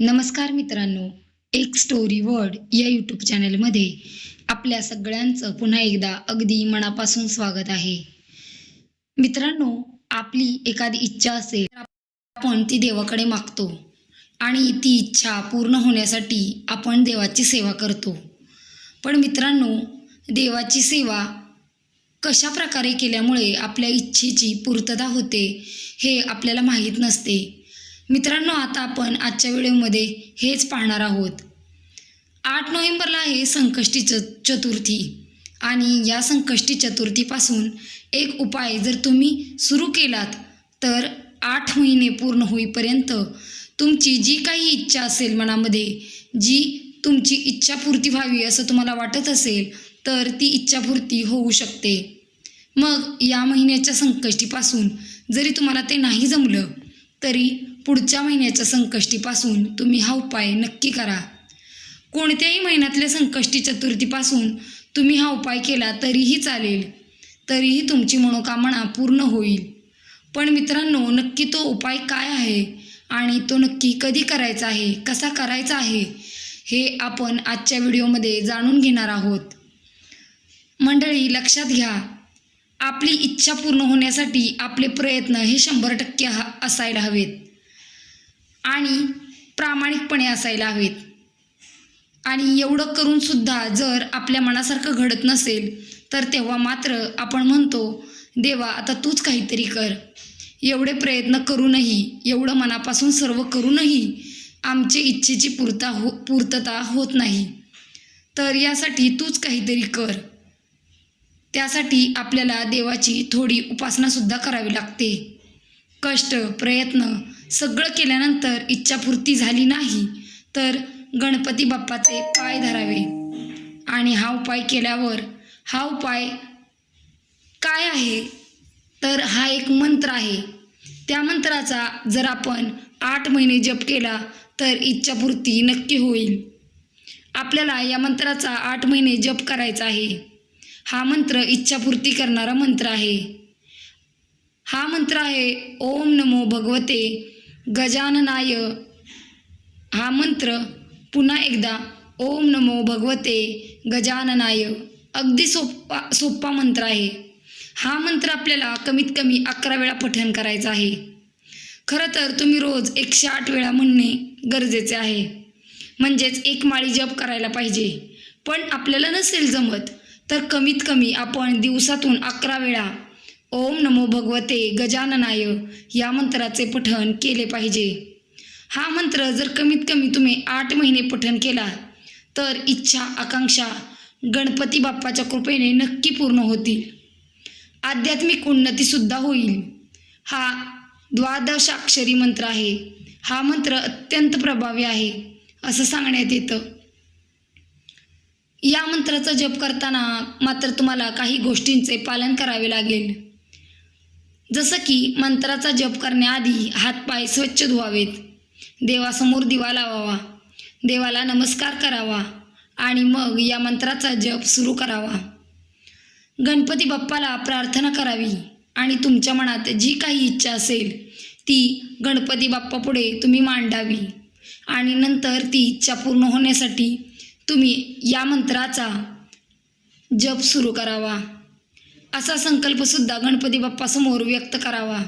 नमस्कार मित्रांनो एक स्टोरी वर्ड या यूट्यूब चॅनलमध्ये आपल्या सगळ्यांचं पुन्हा एकदा अगदी मनापासून स्वागत आहे. मित्रांनो आपली एखादी इच्छा असेल तर आपण ती देवाकडे मागतो आणि ती इच्छा पूर्ण होण्यासाठी आपण देवाची सेवा करतो. पण मित्रांनो देवाची सेवा कशा प्रकारे केल्यामुळे आपल्या इच्छेची पूर्तता होते हे आपल्याला माहीत नसते. मित्रांनो आता आपण आजच्या व्हिडिओमध्ये हेच पाहणार आहोत. आठ नोव्हेंबरला आहे संकष्टी च चतुर्थी. आणि या संकष्टी चतुर्थीपासून एक उपाय जर तुम्ही सुरू केलात तर आठ महिने पूर्ण होईपर्यंत तुमची जी काही इच्छा असेल मनामध्ये जी तुमची इच्छापूर्ती व्हावी असं तुम्हाला वाटत असेल तर ती इच्छापूर्ती होऊ शकते. मग या महिन्याच्या संकष्टीपासून जरी तुम्हाला ते नाही जमलं तरी पुढच्या महिन्याच्या संकष्टीपासून तुम्ही हा उपाय नक्की करा. कोणत्याही महिन्यातल्या संकष्टी चतुर्थीपासून तुम्ही हा उपाय केला तरीही चालेल. तरीही तुमची मनोकामना पूर्ण होईल. पण मित्रांनो नक्की तो उपाय काय आहे आणि तो नक्की कधी करायचा आहे कसा करायचा आहे हे आपण आजच्या व्हिडिओमध्ये जाणून घेणार आहोत. मंडळी लक्षात घ्या आपली इच्छा पूर्ण होण्यासाठी आपले प्रयत्न हे शंभर टक्के हा असायला हवेत. आणि प्रामाणिकपणे असायला हवेत. आणि एवढं करूनसुद्धा जर आपल्या मनासारखं घडत नसेल तर तेव्हा मात्र आपण म्हणतो देवा आता तूच काहीतरी कर. एवढे प्रयत्न करूनही एवढं मनापासून सर्व करूनही आमची इच्छेची पूर्ता हो पूर्तता होत नाही. तर यासाठी तूच काहीतरी कर. त्यासाठी आपल्याला देवाची थोडी उपासनासुद्धा करावी लागते. कष्ट प्रयत्न सगळं केल्यानंतर इच्छापूर्ती झाली नाही तर गणपती बाप्पाचे पाय धरावे. आणि हा उपाय केल्यावर हा उपाय काय आहे? तर हा एक मंत्र आहे. त्या मंत्राचा जर आपण आठ महिने जप केला तर इच्छापूर्ती नक्की होईल. आपल्याला या मंत्राचा आठ महिने जप करायचा आहे. हा मंत्र इच्छापूर्ती करणारा मंत्र आहे. हा मंत्र आहे ओम नमो भगवते गजाननाय. हा मंत्र पुन्हा एकदा ओम नमो भगवते गजाननाय. अगदी सोप्पा सोप्पा मंत्र आहे. हा मंत्र आपल्याला कमीत कमी अकरा वेळा पठण करायचं आहे. खरं तर तुम्ही रोज एकशे आठ वेळा म्हणणे गरजेचे आहे. म्हणजेच एक माळी जप करायला पाहिजे. पण आपल्याला नसेल जमत तर कमीत कमी आपण दिवसातून अकरा वेळा ओम नमो भगवते गजाननाय या मंत्राचे पठण केले पाहिजे. हा मंत्र जर कमीत कमी तुम्ही आठ महिने पठण केला तर इच्छा आकांक्षा गणपती बाप्पाच्या कृपेने नक्की पूर्ण होतील. आध्यात्मिक उन्नतीसुद्धा होईल. हा द्वादशाक्षरी मंत्र आहे. हा मंत्र अत्यंत प्रभावी आहे असं सांगण्यात येतं. या मंत्राचा जप करताना मात्र तुम्हाला काही गोष्टींचे पालन करावे लागेल. जसं की मंत्राचा जप करण्याआधी हातपाय स्वच्छ धुवावेत. देवासमोर दिवा लावावा. देवाला नमस्कार करावा आणि मग या मंत्राचा जप सुरू करावा. गणपती बाप्पाला प्रार्थना करावी आणि तुमच्या मनात जी काही इच्छा असेल ती गणपती बाप्पापुढे तुम्ही मांडावी. आणि नंतर ती इच्छा पूर्ण होण्यासाठी तुम्ही या मंत्राचा जप सुरू करावा. असा संकल्पसुद्धा गणपती बाप्पासमोर व्यक्त करावा.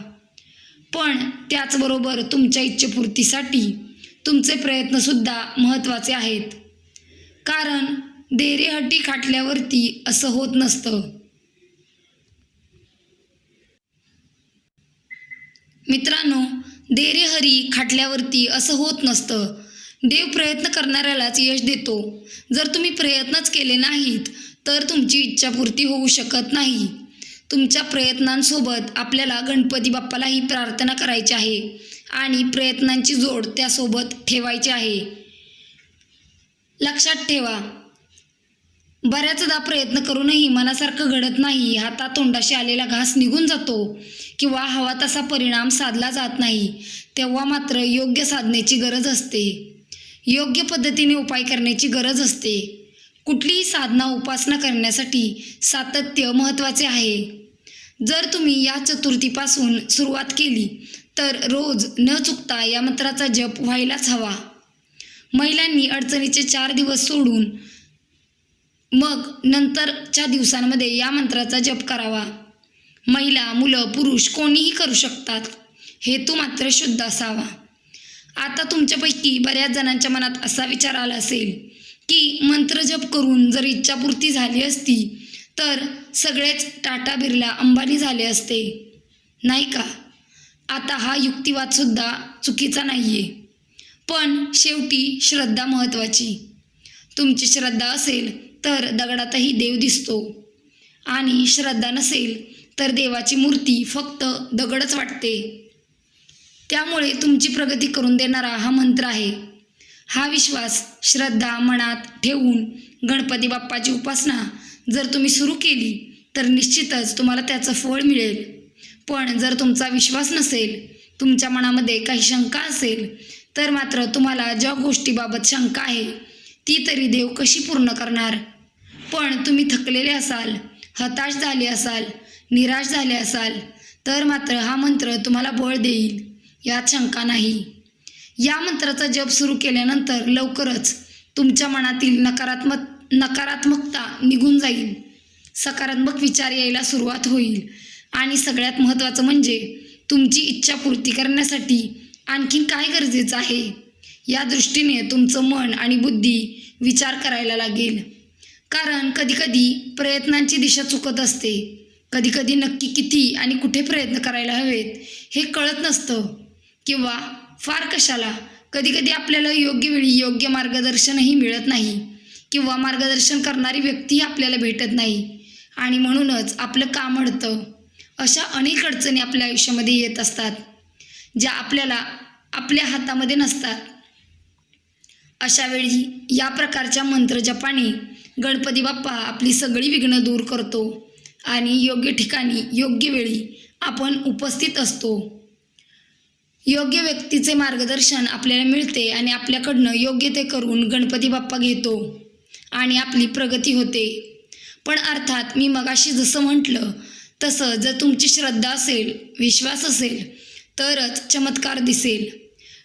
पण त्याचबरोबर तुमच्या इच्छेपूर्तीसाठी तुमचे प्रयत्नसुद्धा महत्त्वाचे आहेत. कारण देरेहट्टी खाटल्यावरती असं होत नसतं. मित्रांनो देरेहरी खाटल्यावरती असं होत नसतं. देव प्रयत्न करणाऱ्यालाच यश देतो. जर तुम्ही प्रयत्नच केले नाहीत तर तुमची इच्छापूर्ती होऊ शकत नाही. तुमच्या प्रयत्नांसोबत आपल्याला गणपती बाप्पालाही प्रार्थना करायची आहे आणि प्रयत्नांची जोड त्यासोबत ठेवायची आहे. लक्षात ठेवा बऱ्याचदा प्रयत्न करूनही मनासारखं घडत नाही हातातोंडाशी आलेला घास निघून जातो किंवा हवा तसा परिणाम साधला जात नाही तेव्हा मात्र योग्य साधनेची गरज असते. योग्य पद्धतीने उपाय करण्याची गरज असते. कुठलीही साधना उपासना करण्यासाठी सातत्य महत्त्वाचे आहे. जर तुम्ही या चतुर्थीपासून सुरुवात केली तर रोज न चुकता या मंत्राचा जप व्हायलाच हवा. महिलांनी अडचणीचे चार दिवस सोडून मग नंतरच्या दिवसांमध्ये या मंत्राचा जप करावा. महिला मुलं पुरुष कोणीही करू शकतात. हेतू मात्र शुद्ध असावा. आता तुमच्यापैकी बऱ्याच जणांच्या मनात असा विचार आला असेल की मंत्र जप करून जर इच्छापूर्ती झाली असती तर सगळेच टाटा बिर्ला अंबानी झाले असते. नाही का? आता हा युक्तिवादसुद्धा चुकीचा नाही आहे पण शेवटी श्रद्धा महत्त्वाची तुमची श्रद्धा असेल तर दगडातही देव दिसतो. आणि श्रद्धा नसेल तर देवाची मूर्ती फक्त दगडच वाटते. त्यामुळे तुमची प्रगती करून देणारा हा मंत्र आहे. हा विश्वास श्रद्धा मनात ठेवून गणपती बाप्पाची उपासना जर तुम्ही सुरू केली तर निश्चितच तुम्हाला त्याचं फळ मिळेल. पण जर तुमचा विश्वास नसेल तुमच्या मनामध्ये काही शंका असेल तर मात्र तुम्हाला ज्या गोष्टीबाबत शंका आहे ती तरी देव कशी पूर्ण करणार? पण तुम्ही थकलेले असाल हताश झाले असाल निराश झाले असाल तर मात्र हा मंत्र तुम्हाला बळ देईल यात शंका नाही. या मंत्राचा जप सुरू केल्यानंतर लवकरच तुमच्या मनातील नकारात्मक नकारात्मकता निघून जाईल. सकारात्मक विचार यायला सुरुवात होईल. आणि सगळ्यात महत्त्वाचं म्हणजे तुमची इच्छा पूर्ती करण्यासाठी आणखीन काय गरजेचं आहे? या दृष्टीने तुमचं मन आणि बुद्धी विचार करायला लागेल. कारण कधीकधी प्रयत्नांची दिशा चुकत असते. कधीकधी नक्की किती आणि कुठे प्रयत्न करायला हवेत हे कळत नसतं. किंवा फार कशाला? कधीकधी आपल्याला योग्य वेळी योग्य मार्गदर्शनही मिळत नाही किंवा मार्गदर्शन करणारी व्यक्तीही आपल्याला भेटत नाही. आणि म्हणूनच आपलं काम अडतं. अशा अनेक अडचणी आपल्या आयुष्यामध्ये येत असतात ज्या आपल्याला आपल्या हातामध्ये नसतात. अशा वेळी या प्रकारच्या मंत्रजपाने गणपती बाप्पा आपली सगळी विघ्न दूर करतो आणि योग्य ठिकाणी योग्य वेळी आपण उपस्थित असतो. योग्य व्यक्तीचे मार्गदर्शन आपल्याला मिळते आणि आपल्याकडनं योग्य ते करून गणपती बाप्पा घेतो आणि आपली प्रगती होते. पण अर्थात मी मगाशी जसं म्हटलं तसं जर तुमची श्रद्धा असेल विश्वास असेल तरच चमत्कार दिसेल.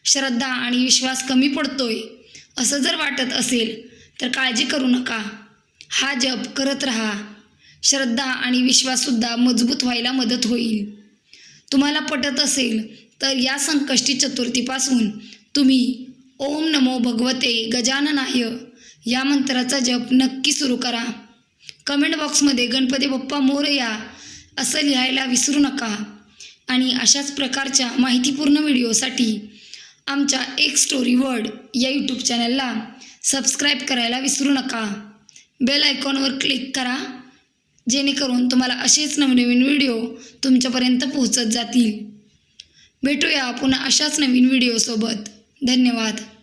श्रद्धा आणि विश्वास कमी पडतोय असं जर वाटत असेल तर काळजी करू नका. हा जप करत राहा. श्रद्धा आणि विश्वाससुद्धा मजबूत व्हायला मदत होईल. तुम्हाला पटत असेल तर या संकष्टी चतुर्थीपासून तुम्ही ओम नमो भगवते गजाननाय या मंत्राचा जप नक्की सुरू करा. कमेंट बॉक्समध्ये गणपती बाप्पा मोरया असं लिहायला विसरू नका. आणि अशाच प्रकारच्या माहितीपूर्ण व्हिडिओसाठी आमच्या एक स्टोरी वर्ड या यूट्यूब चॅनलला सबस्क्राईब करायला विसरू नका. बेल आयकॉनवर क्लिक करा जेणेकरून तुम्हाला असेच नवनवीन व्हिडिओ तुमच्यापर्यंत पोहोचत जातील. भेटूया पुन्हा अशाच नवीन व्हिडिओसोबत धन्यवाद.